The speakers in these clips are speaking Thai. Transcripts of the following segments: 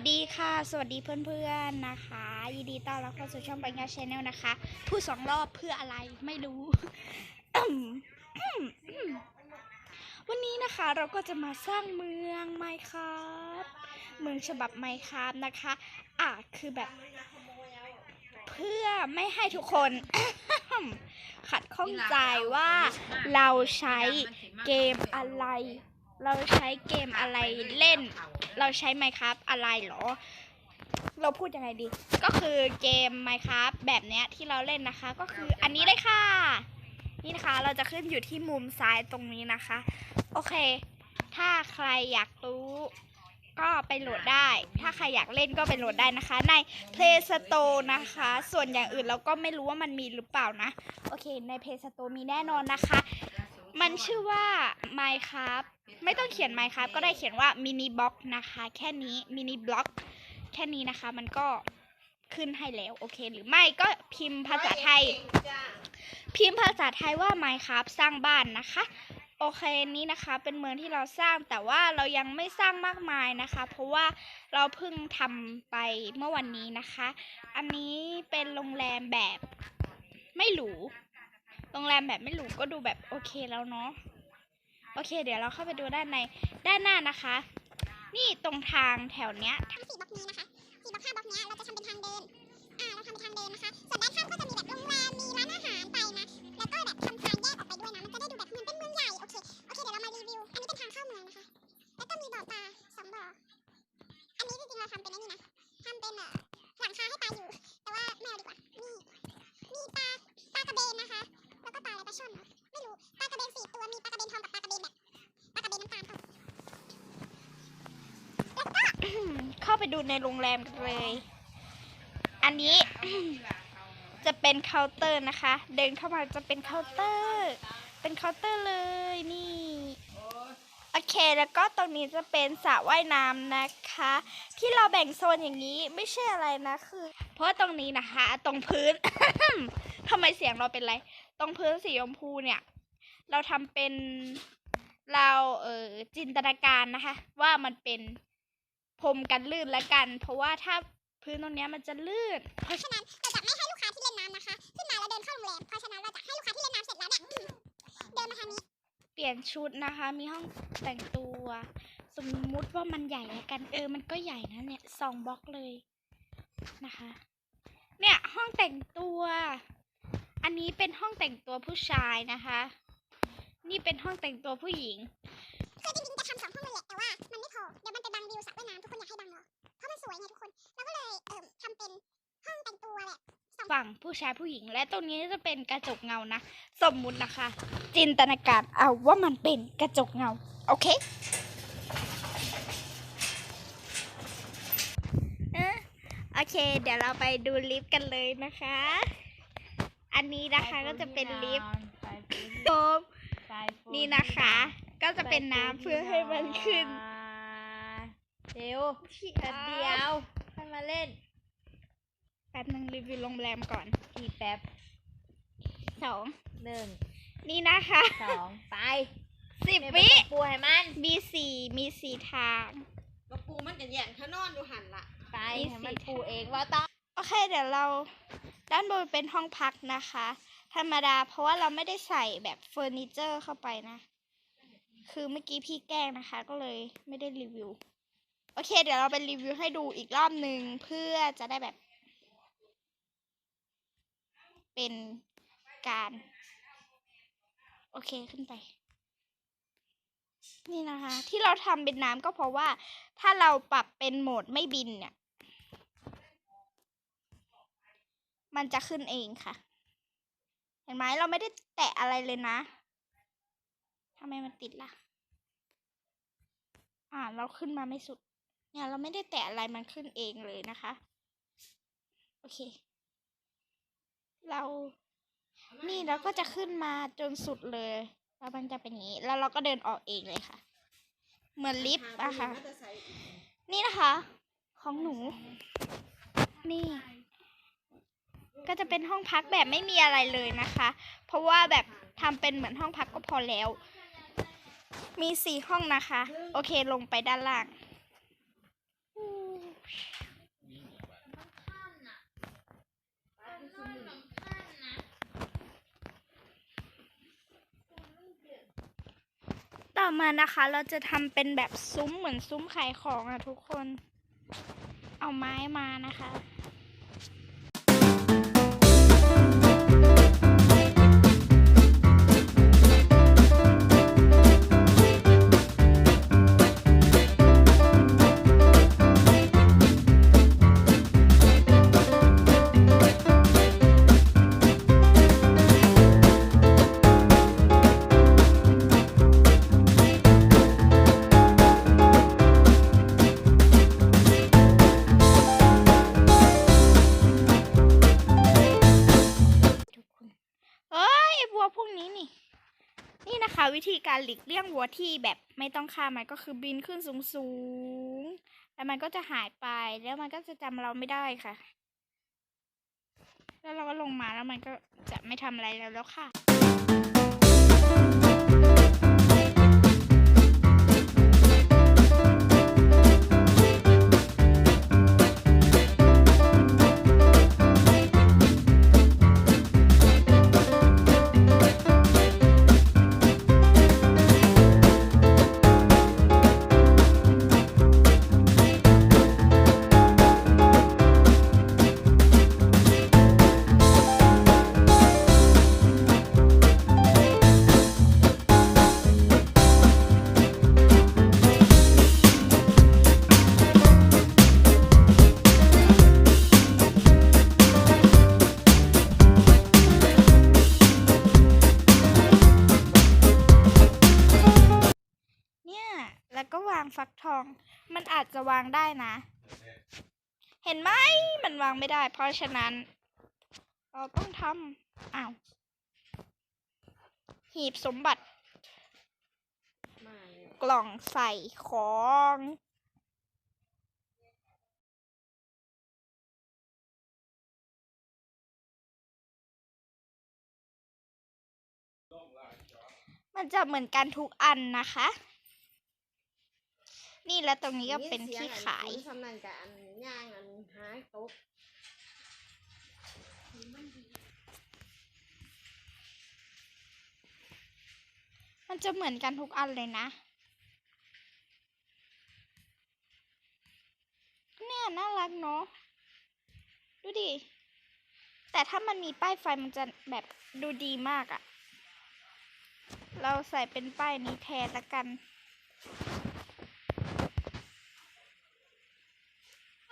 สดีค่ะ สวัสดีเพื่อนๆนะคะ ยินดีต้อนรับเข้าสู่ช่องปัญญาชแนลนะคะ พูดสองรอบเพื่ออะไรไม่รู้ วันนี้นะคะเราก็จะมาสร้างเมืองไมครับเมืองฉบับไมครับนะคะ อะคือแบบ เพื่อไม่ให้ทุกคน ขัดข้องใจว่าเราใช้เกมอะไร เราใช้เกมอะไรเล่น เราใช้ Minecraft อะไรเหรอ เราพูดยังไงดี ก็คือเกม Minecraft แบบเนี้ยที่เราเล่นนะคะ ก็คืออันนี้เลยค่ะ นี่นะคะเราจะขึ้นอยู่ที่มุมซ้ายตรงนี้นะคะ โอเค ถ้าใครอยากรู้ก็ไปโหลดได้ ถ้าใครอยากเล่นก็ไปโหลดได้นะคะ ใน Play Store นะคะ ส่วนอย่างอื่นเราก็ไม่รู้ว่ามันมีหรือเปล่านะ โอเค ใน Play Store มีแน่นอนนะคะ มันชื่อว่า Minecraft ไม่ต้องเขียน Minecraft ก็ได้เขียนว่า Mini Block นะคะ แค่นี้ Mini Block แค่นี้นะคะ มันก็ขึ้นให้แล้วโอเค หรือไม่ก็พิมพ์ภาษาไทย พิมพ์ภาษาไทยว่า Minecraft สร้างบ้านนะคะ โอเคนี้นะคะเป็นเมืองที่เราสร้างแต่ว่าเรายังไม่สร้างมากมายนะคะ เพราะว่าเราเพิ่งทำไปเมื่อวันนี้นะคะ อันนี้เป็นโรงแรมแบบไม่หรูโรงแรมแบบไม่หรูก็ดูแบบโอเคแล้วเนาะ อเคเดี๋ยวเราเข้าไปดูด้านในด้านหน้านะคะ นี่ตรงทางแถวเนี้ยทั้งสี่บล็อกนี้นะคะสี่บล็อกห้าบล็อกเนี้ยเราจะทำเป็นทางเดินอ่าเราทำเป็นทางเดินนะคะ ส่วนด้านข้างก็จะมีแบบโรงแรมมีร้านอาหาร ไปดูในโรงแรมกันเลย อันนี้ จะเป็นเคาน์เตอร์นะคะ เดินเข้ามาจะเป็นเคาน์เตอร์ เป็นเคาน์เตอร์เลยนี่โอเคแล้วก็ตรงนี้จะเป็นสระว่ายน้ำนะคะ ที่เราแบ่งโซนอย่างนี้ไม่ใช่อะไรนะคือ เพราะว่าตรงนี้นะคะ ตรงพื้น ทำไมเสียงเราเป็นไร ตรงพื้นสีชมพูเนี่ย เราทำเป็นเราเออจินตนาการนะคะ ว่ามันเป็น พรมกันลื่นแล้วกัน เพราะว่าถ้าพื้นตรงเนี้ยมันจะลื่น เพราะฉะนั้นเราจะไม่ให้ลูกค้าที่เล่นน้ำนะคะ ขึ้นมาแล้วเดินเข้าโรงแรม เพราะฉะนั้นเราจะให้ลูกค้าที่เล่นน้ำเสร็จแล้วเนี่ยอืมเดินมาทางนี้ เปลี่ยนชุดนะคะ มีห้องแต่งตัว สมมุติว่ามันใหญ่แล้วกัน เออ มันก็ใหญ่นะเนี่ยสองบล็อกเลยนะคะ เนี่ยห้องแต่งตัว อันนี้เป็นห้องแต่งตัวผู้ชายนะคะ นี่เป็นห้องแต่งตัวผู้หญิง คือจริงๆจะทำสองห้องเลยแหละแต่ว่ามันไม่พอเดี๋ยวมันไปบังวิวสระว่ายน้ำทุกคนอยากให้บังเหรอเพราะมันสวยไงทุกคนเราก็เลยเอ่มทำเป็นห้องแต่งตัวแหละสองฝั่งผู้ชายผู้หญิงและตรงนี้จะเป็นกระจกเงานะ สมมุตินะคะ จินตนาการเอาว่ามันเป็นกระจกเงา โอเคเอ๊ะโอเค เดี๋ยวเราไปดูลิฟต์กันเลยนะคะ อันนี้นะคะก็จะเป็นลิฟต์โฟมนี่นะคะ ก็จะเป็นน้ำเพื่อให้มันขึ้น เร็วแป๊บเดียวค่อยมาเล่น แป๊บนึงรีวิวโรงแรมก่อนกี่แป๊บสองหนึ่งนี่นะคะสองไปสิบแม่วิบ่ต้องปูให้มันมีสี่มีสี่ทางกระปูมันจะแย่งเขานอนอยู่หันละไปมีให้มันสิปูเองว่าต้องโอเคเดี๋ยวเราด้านบนเป็นห้องพักนะคะ ธรรมดาเพราะว่าเราไม่ได้ใส่แบบเฟอร์นิเจอร์เข้าไปนะ คือเมื่อกี้พี่แกล้งนะคะ ก็เลยไม่ได้รีวิว โอเค เดี๋ยวเราไปรีวิวให้ดูอีกรอบหนึ่งเพื่อจะได้แบบ เป็นการ โอเคขึ้นไป นี่นะคะ ที่เราทำเป็นน้ำก็เพราะว่า ถ้าเราปรับเป็นโหมดไม่บินเนี่ย มันจะขึ้นเองค่ะ เห็นไหมเราไม่ได้แตะอะไรเลยนะ ทำไมมันติดล่ะ อ่า เราขึ้นมาไม่สุด เนี่ย เราไม่ได้แตะอะไรมันขึ้นเองเลยนะคะ โอเค เรา นี่เราก็จะขึ้นมาจนสุดเลย แล้วมันจะเป็นอย่างนี้ แล้วเราก็เดินออกเองเลยค่ะ เหมือนลิฟต์อะค่ะ นี่นะคะ ของหนู นี่ก็จะเป็นห้องพักแบบไม่มีอะไรเลยนะคะ เพราะว่าแบบทำเป็นเหมือนห้องพักก็พอแล้ว มีสี่ห้องนะคะ โอเคลงไปด้านล่างอู้ต่อมานะคะ เราจะทำเป็นแบบซุ้มเหมือนซุ้มขายของอะทุกคน เอาไม้มานะคะ กนี้นี่ นี่นะคะ วิธีการหลีกเลี่ยงวัวที่แบบไม่ต้องฆ่ามันก็คือบินขึ้นสูงสูงๆแล้วมันก็จะหายไปแล้วมันก็จะจำเราไม่ได้ค่ะ แล้วเราก็ลงมาแล้วมันก็จะไม่ทำอะไรแล้วแล้วค่ะ จะวางได้นะ เห็นไหมมันวางไม่ได้ เพราะฉะนั้น เราต้องทำอ้าวหีบสมบัติ กล่องใส่ของมันจะเหมือนกันทุกอันนะคะ นี่แล้วตรงนี้ก็เป็นที่ขายสำนันกับอันย่างอันหายตกมันจะเหมือนกันทุกอันเลยนะ เนี่ยน่ารักเนาะ ดูดิ แต่ถ้ามันมีป้ายไฟมันจะแบบดูดีมากอะเราใส่เป็นป้ายนี้แทนละกัน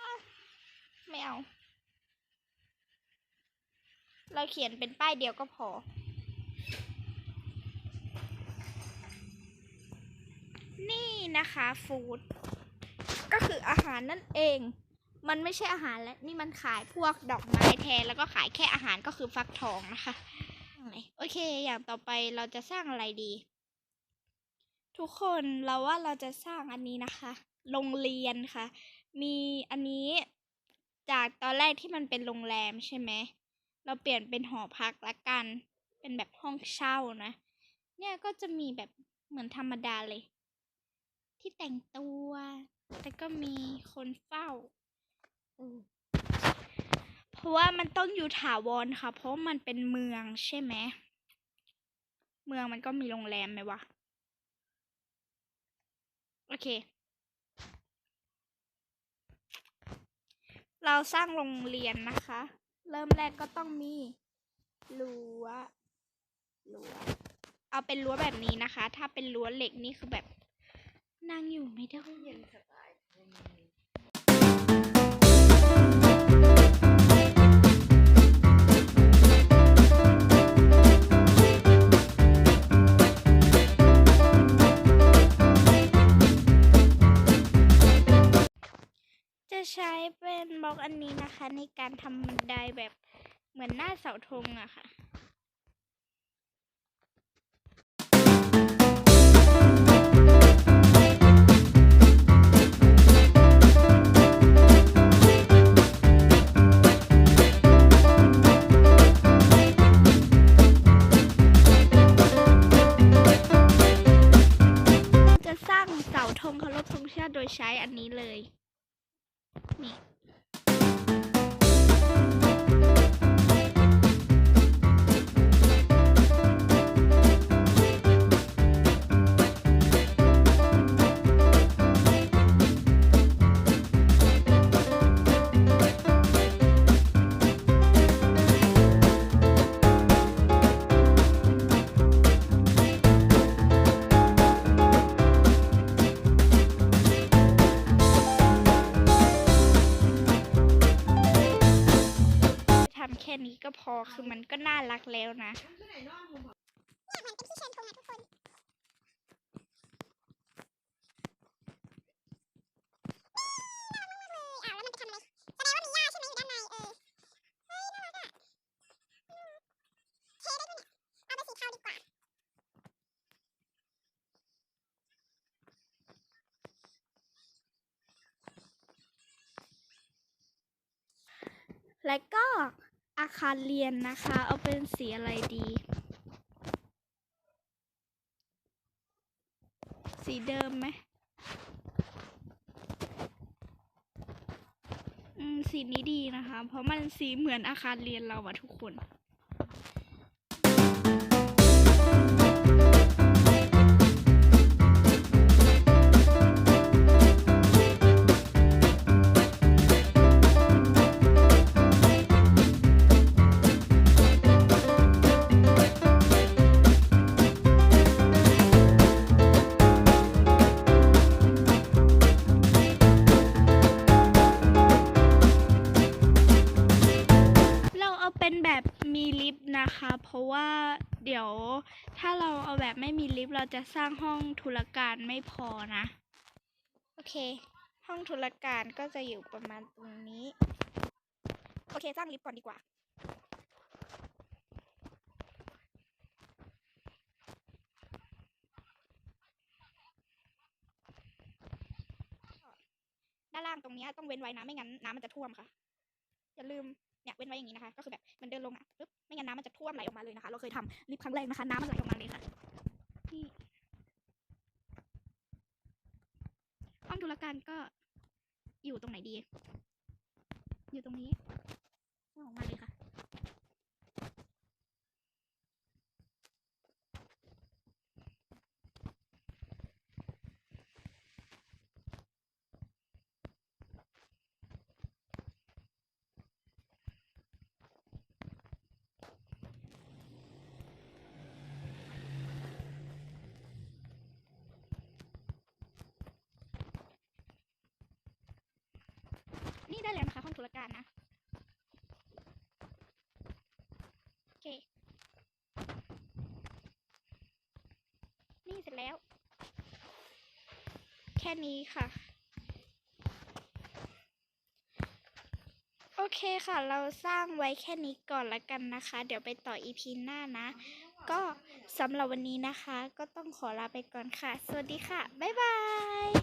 อะ ไม่เอา เราเขียนเป็นป้ายเดียวก็พอ นี่นะคะฟู้ดก็คืออาหารนั่นเอง มันไม่ใช่อาหารและนี่มันขายพวกดอกไม้แทนแล้วก็ขายแค่อาหารก็คือฟักทองนะคะ โอเค อย่างต่อไปเราจะสร้างอะไรดี ทุกคนเราว่าเราจะสร้างอันนี้นะคะ โรงเรียนค่ะ มีอันนี้ จากตอนแรกที่มันเป็นโรงแรมใช่ไหม เราเปลี่ยนเป็นหอพักละกัน เป็นแบบห้องเช่านะ เนี่ยก็จะมีแบบเหมือนธรรมดาเลย ที่แต่งตัว แต่ก็มีคนเฝ้าเออเพราะว่ามันต้องอยู่ถาวรค่ะ เพราะมันเป็นเมืองใช่ไหม เมืองมันก็มีโรงแรมไหมวะ โอเค เราสร้างโรงเรียนนะคะ เริ่มแรกก็ต้องมีรั้วรั้วเอาเป็นรั้วแบบนี้นะคะ ถ้าเป็นรั้วเหล็กนี่คือแบบนั่งอยู่ไม่ได้ อันนี้นะคะ ในการทำบันไดแบบเหมือนหน้าเสาธงอะค่ะจะ นี้ก็พอคือมันก็น่ารักแล้วนะแล้วมันไปทำอะไรแสดงว่ามีหญ้าใช่ไหมอยู่ด้านในเออเฮ้ยน่ารัก อาไปสีเทาดีกว่าและก็อาคารเรียนนะคะ เอาเป็นสีอะไรดี สีเดิมไหมอืมสีนี้ดีนะคะ เพราะมันสีเหมือนอาคารเรียนเราอะทุกคน เพราะว่าเดี๋ยวถ้าเราเอาแบบไม่มีลิฟต์เราจะสร้างห้องธุรการไม่พอนะ โอเค ห้องธุรการก็จะอยู่ประมาณตรงนี้ โอเค สร้างลิฟต์ก่อนดีกว่าด้านล่างตรงนี้ต้องเว้นไว้นะไม่งั้นน้ำมันจะท่วมค่ะอย่าลืมเนี่ยเว้นไว้อย่างนี้นะคะ ก็คือแบบมันเดินลงอะปึ๊บ ไม่งั้นน้ำมันจะท่วมไหลออกมาเลยนะคะ เราเคยทำลิฟต์ครั้งแรกนะคะ น้ำมันไหลออกมาเลยค่ะที่ห้องธุรการก็อยู่ตรงไหนดี อยู่ตรงนี้ออกมาเลยค่ะ นี่ได้แล้วนะคะ ห้ องธุรการนะ โอเค นี่เสร็จแล้ว แค่นี้ค่ะ โอเคค่ะ เราสร้างไว้แค่นี้ก่อนละกันนะคะ เดี๋ยวไปต่อ EP หน้านะ ก็สำหรับวันนี้นะคะ ก็ต้องขอลาไปก่อนค่ะ สวัสดีค่ะ บ๊ายบาย